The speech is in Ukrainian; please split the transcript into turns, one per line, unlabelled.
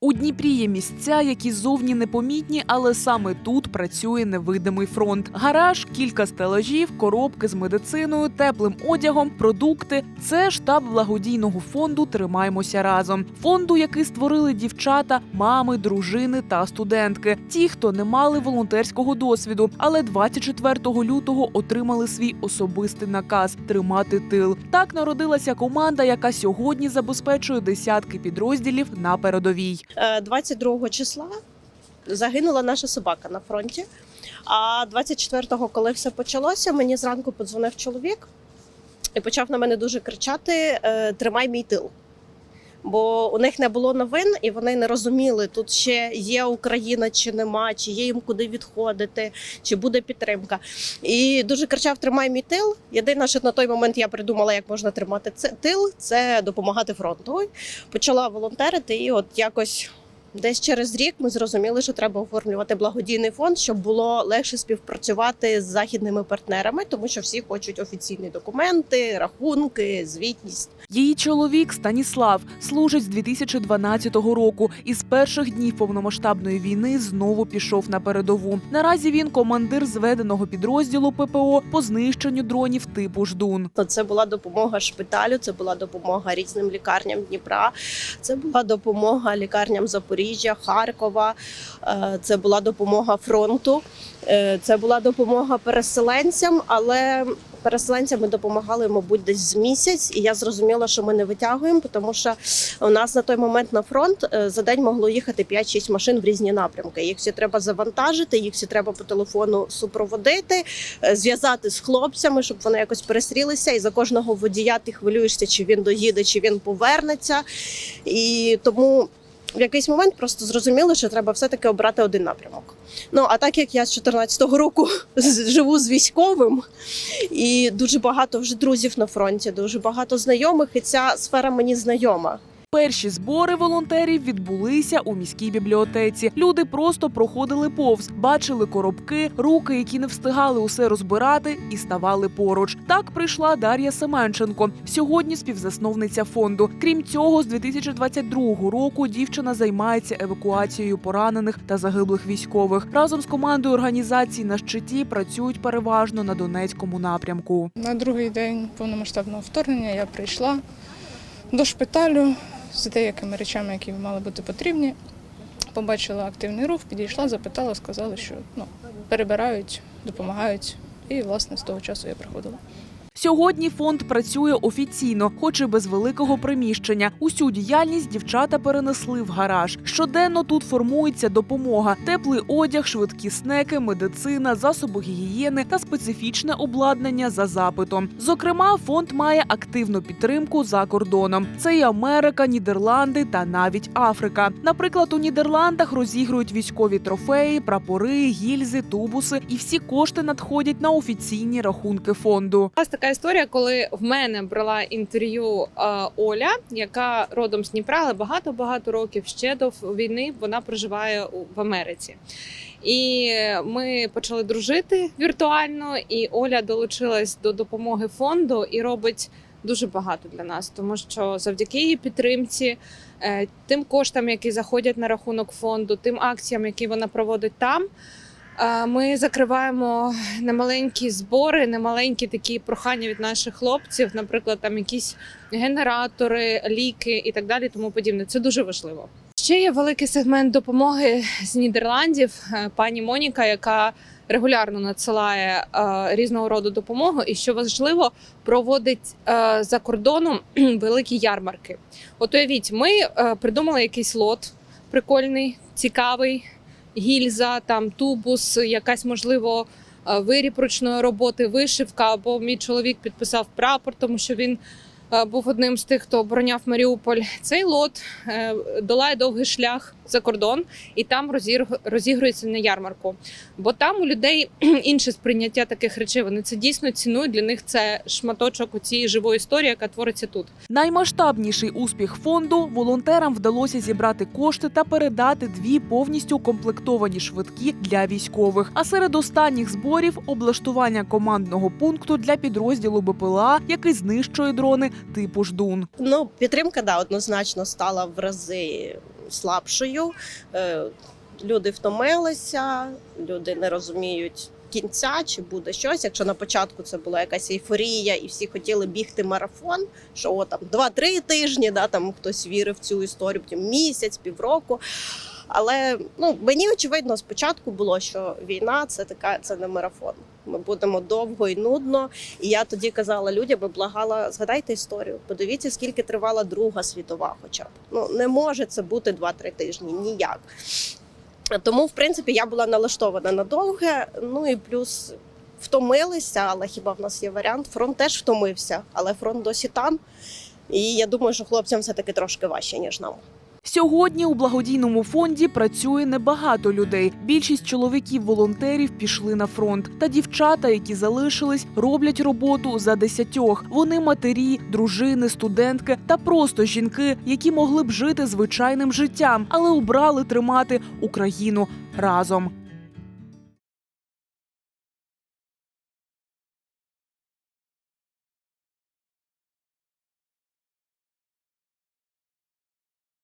У Дніпрі є місця, які зовні непомітні, але саме тут працює невидимий фронт. Гараж, кілька стелажів, коробки з медициною, теплим одягом, продукти. Це штаб благодійного фонду Тримаймося разом. Фонду, який створили дівчата, мами, дружини та студентки. Ті, хто не мали волонтерського досвіду, але 24 лютого отримали свій особистий наказ тримати тил. Так народилася команда, яка сьогодні забезпечує десятки підрозділів на передовій.
Е, 22 числа загинула наша собака на фронті. А 24-го, коли все почалося, мені зранку подзвонив чоловік і почав на мене дуже кричати: е, Тримай мій тил. Бо у них не було новин, і вони не розуміли, тут ще є Україна чи нема, чи є їм куди відходити, чи буде підтримка. І дуже кричав: Тримай мій тил. Єдине, що на той момент я придумала, як можна тримати це тил, це допомагати фронту. Почала волонтерити, і от якось десь через рік ми зрозуміли, що треба оформлювати благодійний фонд, щоб було легше співпрацювати з західними партнерами, тому що всі хочуть офіційні документи, рахунки, звітність.
Її чоловік Станіслав служить з 2012 року і з перших днів повномасштабної війни знову пішов на передову. Наразі він командир зведеного підрозділу ППО по знищенню дронів типу ждун.
Це була допомога шпиталю, це була допомога різним лікарням Дніпра, це була допомога лікарням Запоріжжя, Харкова, е, це була допомога фронту, е, це була допомога переселенцям, але переселенцям ми допомагали, мабуть, десь з місяць, і я зрозуміла, що ми не витягуємо, тому що у нас на той момент на фронт е, за день могло їхати 5-6 машин в різні напрямки. Їх всі треба завантажити, їх всі треба по телефону супроводити, зв'язати з хлопцями, щоб вони якось перестрілися. І за кожного водія ти хвилюєшся, чи він доїде, чи він повернеться. І тому. В якийсь момент просто зрозуміли, що треба все-таки обрати один напрямок. Ну а так як я з 14-го року живу з військовим, і дуже багато вже друзів на фронті, дуже багато знайомих, і ця сфера мені знайома.
Перші збори волонтерів відбулися у міській бібліотеці. Люди просто проходили повз, бачили коробки, руки, які не встигали усе розбирати, і ставали поруч. Так прийшла Дар'я Семенченко. Сьогодні співзасновниця фонду. Крім цього, з 2022 року дівчина займається евакуацією поранених та загиблих військових. Разом з командою організацій на щиті працюють переважно на Донецькому напрямку.
На другий день повномасштабного вторгнення я прийшла до шпиталю з деякими речами, які мали бути потрібні. Побачила активний рух, підійшла, запитала, сказали, що ну, перебирають, допомагають. І, власне, з того часу я приходила.
Сьогодні фонд працює офіційно, хоч і без великого приміщення. Усю діяльність дівчата перенесли в гараж. Щоденно тут формується допомога: теплий одяг, швидкі снеки, медицина, засоби гігієни та специфічне обладнання за запитом. Зокрема, фонд має активну підтримку за кордоном. Це і Америка, Нідерланди та навіть Африка. Наприклад, у Нідерландах розігрують військові трофеї, прапори, гільзи, тубуси, і всі кошти надходять на офіційні рахунки фонду.
Така історія, коли в мене брала інтерв'ю е, Оля, яка родом з Дніпра, але багато-багато років ще до війни вона проживає в Америці. І ми почали дружити віртуально, і Оля долучилась до допомоги фонду і робить дуже багато для нас, тому що завдяки її підтримці, е, тим коштам, які заходять на рахунок фонду, тим акціям, які вона проводить там. Ми закриваємо немаленькі збори, немаленькі такі прохання від наших хлопців, наприклад, там якісь генератори, ліки і так далі, тому подібне. Це дуже важливо. Ще є великий сегмент допомоги з Нідерландів. Е, Пані Моніка, яка регулярно надсилає е, різного роду допомогу, і що важливо, проводить е, за кордоном великі ярмарки. От уявіть, ми придумали якийсь лот прикольний, цікавий, гільза, там тубус, якась можливо е, виріб ручної роботи, вишивка. Або мій чоловік підписав прапор, тому що він був одним з тих, хто обороняв Маріуполь. Цей лот е, долає довгий шлях за кордон і там розір- розігрується на ярмарку. Бо там у людей інше сприйняття таких речей. Вони це дійсно цінують. Для них це шматочок у цієї живої історії, яка твориться тут.
Наймасштабніший успіх фонду волонтерам вдалося зібрати кошти та передати дві повністю комплектовані швидкі для військових. А серед останніх зборів облаштування командного пункту для підрозділу БПЛА, який знищує дрони типу ждун.
Ну, підтримка, да, однозначно стала в рази слабшою. Е, Люди втомилися, люди не розуміють кінця, чи буде щось. Якщо на початку це була якась ейфорія, і всі хотіли бігти марафон, що о, там 2-3 тижні, да, там хтось вірив в цю історію, потім місяць, півроку. Але ну мені очевидно спочатку було, що війна це така, це не марафон. Ми будемо довго і нудно. І я тоді казала людям, і благала, згадайте історію, подивіться, скільки тривала Друга світова, хоча б ну не може це бути 2-3 тижні, ніяк. Тому, в принципі, я була налаштована на довге. Ну і плюс втомилися, але хіба в нас є варіант? Фронт теж втомився, але фронт досі там. І я думаю, що хлопцям все таки трошки важче, ніж нам.
Сьогодні у благодійному фонді працює небагато людей. Більшість чоловіків-волонтерів пішли на фронт. Та дівчата, які залишились, роблять роботу за десятьох. Вони матері, дружини, студентки та просто жінки, які могли б жити звичайним життям, але обрали тримати Україну разом.